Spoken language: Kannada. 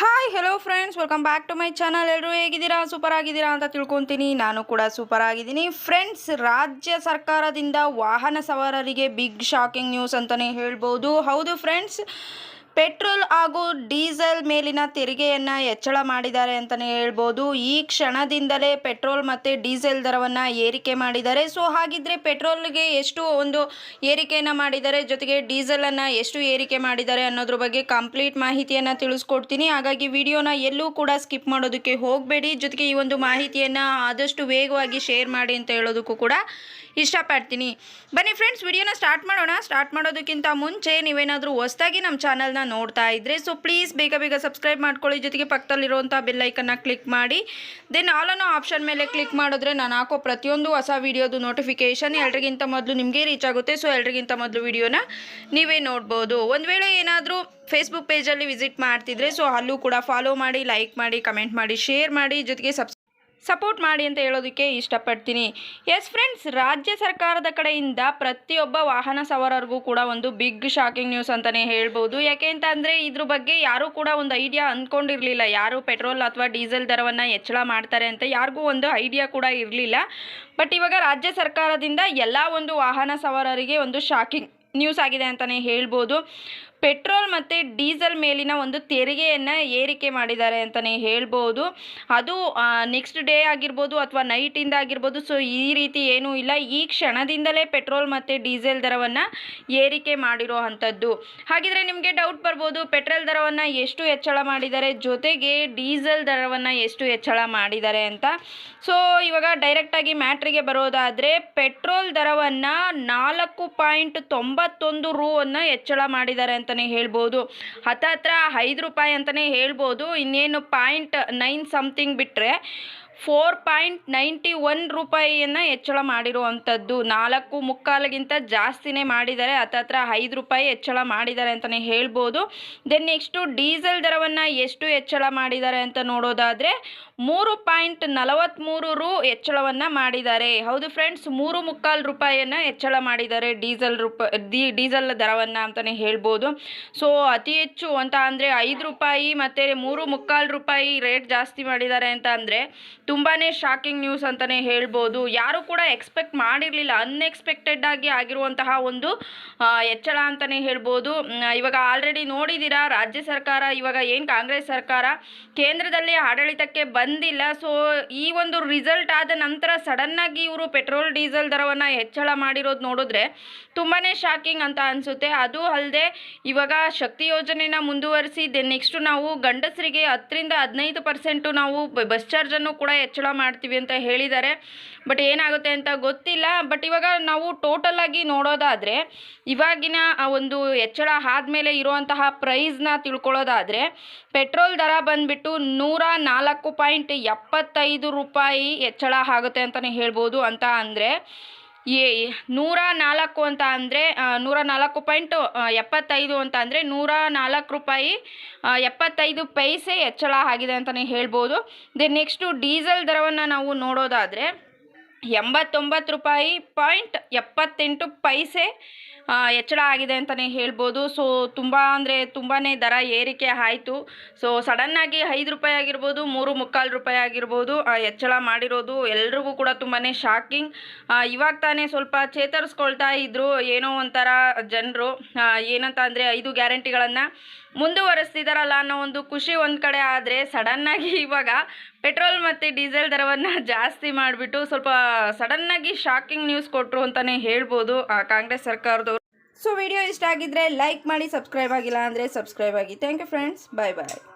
Hi hello friends welcome back to my channel ಎಲ್ಲರೂ ಹೇಗಿದ್ದೀರಾ? ಸೂಪರ್ ಆಗಿದ್ದೀರಾ ಅಂತ ತಿಳ್ಕೊತೀನಿ. ನಾನು ಕೂಡ ಸೂಪರ್ ಆಗಿದ್ದೀನಿ. ಫ್ರೆಂಡ್ಸ್ ರಾಜ್ಯ ಸರ್ಕಾರದಿಂದ ವಾಹನ ಸವಾರರಿಗೆ ಬಿಗ್ ಶಾಕಿಂಗ್ ನ್ಯೂಸ್ ಅಂತಲೇ ಹೇಳ್ಬೋದು. ಹೌದು ಫ್ರೆಂಡ್ಸ್ ಪೆಟ್ರೋಲ್ ಹಾಗೂ ಡೀಸೆಲ್ ಮೇಲಿನ ತೆರಿಗೆಯನ್ನು ಹೆಚ್ಚಳ ಮಾಡಿದ್ದಾರೆ ಅಂತಲೇ ಹೇಳ್ಬೋದು. ಈ ಕ್ಷಣದಿಂದಲೇ ಪೆಟ್ರೋಲ್ ಮತ್ತು ಡೀಸೆಲ್ ದರವನ್ನು ಏರಿಕೆ ಮಾಡಿದ್ದಾರೆ. ಸೊ, ಹಾಗಿದ್ರೆ ಪೆಟ್ರೋಲ್ಗೆ ಎಷ್ಟು ಒಂದು ಏರಿಕೆಯನ್ನು ಮಾಡಿದ್ದಾರೆ, ಜೊತೆಗೆ ಡೀಸೆಲನ್ನು ಎಷ್ಟು ಏರಿಕೆ ಮಾಡಿದ್ದಾರೆ ಅನ್ನೋದ್ರ ಬಗ್ಗೆ ಕಂಪ್ಲೀಟ್ ಮಾಹಿತಿಯನ್ನು ತಿಳಿಸ್ಕೊಡ್ತೀನಿ. ಹಾಗಾಗಿ ವಿಡಿಯೋನ ಎಲ್ಲೂ ಕೂಡ ಸ್ಕಿಪ್ ಮಾಡೋದಕ್ಕೆ ಹೋಗಬೇಡಿ. ಜೊತೆಗೆ ಈ ಒಂದು ಮಾಹಿತಿಯನ್ನು ಆದಷ್ಟು ವೇಗವಾಗಿ ಶೇರ್ ಮಾಡಿ ಅಂತ ಹೇಳೋದಕ್ಕೂ ಕೂಡ ಇಷ್ಟಪಡ್ತೀನಿ. ಬನ್ನಿ ಫ್ರೆಂಡ್ಸ್ ವಿಡಿಯೋನ ಸ್ಟಾರ್ಟ್ ಮಾಡೋಣ. ಸ್ಟಾರ್ಟ್ ಮಾಡೋದಕ್ಕಿಂತ ಮುಂಚೆ ನೀವೇನಾದರೂ ಹೊಸದಾಗಿ ನಮ್ಮ ಚಾನಲ್ನ ನೋಡ್ತಾ ಇದ್ರೆ. ಸೊ ಪ್ಲೀಸ್ ಬೇಗ ಬೇಗ ಸಬ್ಸ್ಕ್ರೈಬ್ ಮಾಡ್ಕೊಳ್ಳಿ. ಜೊತೆಗೆ ಪಕ್ಕದಲ್ಲಿರುವಂಥ ಬೆಲ್ಲೈಕನ್ನ ಕ್ಲಿಕ್ ಮಾಡಿ. ದೆನ್ ಆಲ್ ಅನ್ನೋ ಆಪ್ಷನ್ ಮೇಲೆ ಕ್ಲಿಕ್ ಮಾಡಿದ್ರೆ ನಾನು ಹಾಕೋ ಪ್ರತಿಯೊಂದು ಹೊಸ ವಿಡಿಯೋದು ನೋಟಿಫಿಕೇಷನ್ ಎಲ್ರಿಗಿಂತ ಮೊದಲು ನಿಮಗೆ ರೀಚ್ ಆಗುತ್ತೆ. ಸೊ ಎಲ್ರಿಗಿಂತ ಮೊದಲು ವಿಡಿಯೋನ ನೀವೇ ನೋಡ್ಬೋದು. ಒಂದು ವೇಳೆ ಏನಾದರೂ ಫೇಸ್ಬುಕ್ ಪೇಜಲ್ಲಿ ವಿಸಿಟ್ ಮಾಡ್ತಿದ್ರೆ ಸೊ ಅಲ್ಲೂ ಕೂಡ ಫಾಲೋ ಮಾಡಿ ಲೈಕ್ ಮಾಡಿ ಕಮೆಂಟ್ ಮಾಡಿ ಶೇರ್ ಮಾಡಿ, ಜೊತೆಗೆ ಸಬ್ಸ್ ಸಪೋರ್ಟ್ ಮಾಡಿ ಅಂತ ಹೇಳೋದಕ್ಕೆ ಇಷ್ಟಪಡ್ತೀನಿ. ಎಸ್ ಫ್ರೆಂಡ್ಸ್ ರಾಜ್ಯ ಸರ್ಕಾರದ ಕಡೆಯಿಂದ ಪ್ರತಿಯೊಬ್ಬ ವಾಹನ ಸವಾರರಿಗೂ ಕೂಡ ಒಂದು ಬಿಗ್ ಶಾಕಿಂಗ್ ನ್ಯೂಸ್ ಅಂತಲೇ ಹೇಳ್ಬೋದು. ಯಾಕೆ ಅಂತ ಅಂದರೆ ಇದ್ರ ಬಗ್ಗೆ ಯಾರೂ ಕೂಡ ಒಂದು ಐಡಿಯಾ ಅಂದ್ಕೊಂಡಿರಲಿಲ್ಲ ಯಾರು ಪೆಟ್ರೋಲ್ ಅಥವಾ ಡೀಸೆಲ್ ದರವನ್ನು ಹೆಚ್ಚಳ ಮಾಡ್ತಾರೆ ಅಂತ ಯಾರಿಗೂ ಒಂದು ಐಡಿಯಾ ಕೂಡ ಇರಲಿಲ್ಲ. ಬಟ್ ಇವಾಗ ರಾಜ್ಯ ಸರ್ಕಾರದಿಂದ ಎಲ್ಲ ಒಂದು ವಾಹನ ಸವಾರರಿಗೆ ಒಂದು ಶಾಕಿಂಗ್ ನ್ಯೂಸ್ ಆಗಿದೆ ಅಂತಲೇ ಹೇಳ್ಬೋದು. ಪೆಟ್ರೋಲ್ ಮತ್ತು ಡೀಸೆಲ್ ಮೇಲಿನ ಒಂದು ತೆರಿಗೆಯನ್ನು ಏರಿಕೆ ಮಾಡಿದ್ದಾರೆ ಅಂತಲೇ ಹೇಳ್ಬೋದು. ಅದು ನೆಕ್ಸ್ಟ್ ಡೇ ಆಗಿರ್ಬೋದು ಅಥವಾ ನೈಟಿಂದ ಆಗಿರ್ಬೋದು ಸೊ ಈ ರೀತಿ ಏನೂ ಇಲ್ಲ. ಈ ಕ್ಷಣದಿಂದಲೇ ಪೆಟ್ರೋಲ್ ಮತ್ತು ಡೀಸೆಲ್ ದರವನ್ನು ಏರಿಕೆ ಮಾಡಿರೋ ಅಂಥದ್ದು. ಹಾಗಿದ್ರೆ ನಿಮಗೆ ಡೌಟ್ ಬರ್ಬೋದು, ಪೆಟ್ರೋಲ್ ದರವನ್ನು ಎಷ್ಟು ಹೆಚ್ಚಳ ಮಾಡಿದ್ದಾರೆ, ಜೊತೆಗೆ ಡೀಸೆಲ್ ದರವನ್ನು ಎಷ್ಟು ಹೆಚ್ಚಳ ಮಾಡಿದ್ದಾರೆ ಅಂತ. ಸೊ ಇವಾಗ ಡೈರೆಕ್ಟಾಗಿ ಮ್ಯಾಟ್ರಿಗೆ ಬರೋದಾದರೆ, ಪೆಟ್ರೋಲ್ ದರವನ್ನು ನಾಲ್ಕು ಪಾಯಿಂಟ್ ತೊಂಬತ್ತೊಂದು ರೂ ಅನ್ನು ಹೆಚ್ಚಳ ಮಾಡಿದ್ದಾರೆ ಅಂತಲೇ ಹೇಳ್ಬೋದು. ಹತ್ತತ್ರ ಐದು ರೂಪಾಯಿ ಅಂತಲೇ ಹೇಳ್ಬೋದು. ಇನ್ನೇನು ಪಾಯಿಂಟ್ ನೈನ್ ಸಮಥಿಂಗ್ ಬಿಟ್ಟರೆ ಫೋರ್ ಪಾಯಿಂಟ್ ನೈಂಟಿ ಒನ್ ರೂಪಾಯಿಯನ್ನು ಹೆಚ್ಚಳ ಮಾಡಿರುವಂಥದ್ದು. ನಾಲ್ಕು ಮುಕ್ಕಾಲಿಗಿಂತ ಜಾಸ್ತಿನೇ ಮಾಡಿದ್ದಾರೆ. ಹತ್ತತ್ರ ಐದು ರೂಪಾಯಿ ಹೆಚ್ಚಳ ಮಾಡಿದ್ದಾರೆ ಅಂತಲೇ ಹೇಳ್ಬೋದು. ದೆನ್ ನೆಕ್ಸ್ಟು ಡೀಸೆಲ್ ದರವನ್ನು ಎಷ್ಟು ಹೆಚ್ಚಳ ಮಾಡಿದ್ದಾರೆ ಅಂತ ನೋಡೋದಾದರೆ, ಮೂರು ಪಾಯಿಂಟ್ ನಲವತ್ತ್ಮೂರು ರು ಹೆಚ್ಚಳವನ್ನು ಮಾಡಿದ್ದಾರೆ. ಹೌದು ಫ್ರೆಂಡ್ಸ್ ಮೂರು ಮುಕ್ಕಾಲು ರೂಪಾಯಿಯನ್ನು ಹೆಚ್ಚಳ ಮಾಡಿದ್ದಾರೆ ಡೀಸೆಲ್ ರೂಪ ಡೀಸೆಲ್ ದರವನ್ನು ಅಂತಲೇ ಹೇಳ್ಬೋದು. ಸೊ ಅತಿ ಹೆಚ್ಚು ಅಂತ ಅಂದರೆ ಐದು ರೂಪಾಯಿ, ಮತ್ತು ಮೂರು ಮುಕ್ಕಾಲು ರೂಪಾಯಿ ರೇಟ್ ಜಾಸ್ತಿ ಮಾಡಿದ್ದಾರೆ ಅಂತ ಅಂದರೆ ತುಂಬಾ ಶಾಕಿಂಗ್ ನ್ಯೂಸ್ ಅಂತಲೇ ಹೇಳ್ಬೋದು. ಯಾರು ಕೂಡ ಎಕ್ಸ್ಪೆಕ್ಟ್ ಮಾಡಿರಲಿಲ್ಲ ಅನ್ಎಕ್ಸ್ಪೆಕ್ಟೆಡ್ ಆಗಿ ಆಗಿರುವಂತಹ ಒಂದು ಹೆಚ್ಚಳ ಅಂತಲೇ ಹೇಳ್ಬೋದು. ಇವಾಗ ಆಲ್ರೆಡಿ ನೋಡಿದ್ದೀರಾ ರಾಜ್ಯ ಸರ್ಕಾರ, ಇವಾಗ ಏನು ಕಾಂಗ್ರೆಸ್ ಸರ್ಕಾರ, ಕೇಂದ್ರದಲ್ಲಿ ಆಡಳಿತಕ್ಕೆ ಬಂದಿಲ್ಲ. ಸೊ ಈ ಒಂದು ರಿಸಲ್ಟ್ ಆದ ನಂತರ ಸಡನ್ನಾಗಿ ಇವರು ಪೆಟ್ರೋಲ್ ಡೀಸೆಲ್ ದರವನ್ನು ಹೆಚ್ಚಳ ಮಾಡಿರೋದು ನೋಡಿದ್ರೆ ತುಂಬಾ ಶಾಕಿಂಗ್ ಅಂತ ಅನಿಸುತ್ತೆ. ಅದು ಅಲ್ಲದೆ ಇವಾಗ ಶಕ್ತಿ ಯೋಜನೆನ ಮುಂದುವರಿಸಿ ನೆಕ್ಸ್ಟ್ ನೆಕ್ಸ್ಟು ನಾವು ಗಂಡಸರಿಗೆ ಹತ್ತರಿಂದ ಹದಿನೈದು ಪರ್ಸೆಂಟು ನಾವು ಬಸ್ ಚಾರ್ಜನ್ನು ಕೂಡ ಹೆಚ್ಚಳ ಮಾಡ್ತೀವಿ ಅಂತ ಹೇಳಿದ್ದಾರೆ. ಬಟ್ ಏನಾಗುತ್ತೆ ಅಂತ ಗೊತ್ತಿಲ್ಲ. ಬಟ್ ಇವಾಗ ನಾವು ಟೋಟಲ್ ಆಗಿ ನೋಡೋದಾದರೆ, ಇವಾಗಿನ ಒಂದು ಹೆಚ್ಚಳ ಆದಮೇಲೆ ಇರುವಂತಹ ಪ್ರೈಸ್ನ ತಿಳ್ಕೊಳ್ಳೋದಾದರೆ ಪೆಟ್ರೋಲ್ ದರ ಬಂದುಬಿಟ್ಟು ನೂರ ನಾಲ್ಕು ಪಾಯಿಂಟ್ ಎಪ್ಪತ್ತೈದು ರೂಪಾಯಿ ಹೆಚ್ಚಳ ಆಗುತ್ತೆ ಅಂತಲೇ ಹೇಳ್ಬೋದು ಅಂತ ಅಂದರೆ ಏ ನೂರ ನಾಲ್ಕು ಅಂತ ಅಂದರೆ ನೂರ ನಾಲ್ಕು ಪಾಯಿಂಟು ಎಪ್ಪತ್ತೈದು ಅಂತ ಅಂದರೆ ನೂರ ನಾಲ್ಕು ರೂಪಾಯಿ ಎಪ್ಪತ್ತೈದು ಪೈಸೆ ಹೆಚ್ಚಳ ಆಗಿದೆ ಅಂತಲೇ ಹೇಳ್ಬೋದು. ದೆನ್ ನೆಕ್ಸ್ಟು ಡೀಸೆಲ್ ದರವನ್ನು ನಾವು ನೋಡೋದಾದರೆ ಎಂಬತ್ತೊಂಬತ್ತು ರೂಪಾಯಿ ಪಾಯಿಂಟ್ ಎಪ್ಪತ್ತೆಂಟು ಪೈಸೆ ಹೆಚ್ಚಳ ಆಗಿದೆ ಅಂತಲೇ ಹೇಳ್ಬೋದು. ಸೊ ತುಂಬ ಅಂದರೆ ತುಂಬಾ ದರ ಏರಿಕೆ ಆಯಿತು. ಸೊ ಸಡನ್ನಾಗಿ ಐದು ರೂಪಾಯಿ ಆಗಿರ್ಬೋದು, ಮೂರು ಮುಕ್ಕಾಲು ರೂಪಾಯಿ ಆಗಿರ್ಬೋದು ಹೆಚ್ಚಳ ಮಾಡಿರೋದು ಎಲ್ರಿಗೂ ಕೂಡ ತುಂಬಾ ಶಾಕಿಂಗ್ ಇವಾಗ ತಾನೇ ಸ್ವಲ್ಪ ಚೇತರಿಸ್ಕೊಳ್ತಾ ಇದ್ದರು ಏನೋ ಒಂಥರ ಜನರು. ಏನಂತ ಅಂದರೆ ಐದು ಗ್ಯಾರಂಟಿಗಳನ್ನು ಮುಂದುವರೆಸ್ತಿದ್ದಾರಲ್ಲ ಅನ್ನೋ ಒಂದು ಖುಷಿ ಒಂದು ಕಡೆ ಆದರೆ ಸಡನ್ನಾಗಿ ಇವಾಗ ಪೆಟ್ರೋಲ್ ಮತ್ತು ಡೀಸೆಲ್ ದರವನ್ನು ಜಾಸ್ತಿ ಮಾಡಿಬಿಟ್ಟು ಸ್ವಲ್ಪ ಸಡನ್ನಾಗಿ ಶಾಕಿಂಗ್ ನ್ಯೂಸ್ ಕೊಟ್ಟರು ಅಂತಲೇ ಹೇಳ್ಬೋದು. ಕಾಂಗ್ರೆಸ್ ಸರ್ಕಾರದವರು. ಸೊ ವಿಡಿಯೋ ಇಷ್ಟ ಆಗಿದ್ದರೆ ಲೈಕ್ ಮಾಡಿ ಸಬ್ಸ್ಕ್ರೈಬ್ ಆಗಿಲ್ಲ ಅಂದರೆ ಸಬ್ಸ್ಕ್ರೈಬ್ ಆಗಿ. Thank you friends bye bye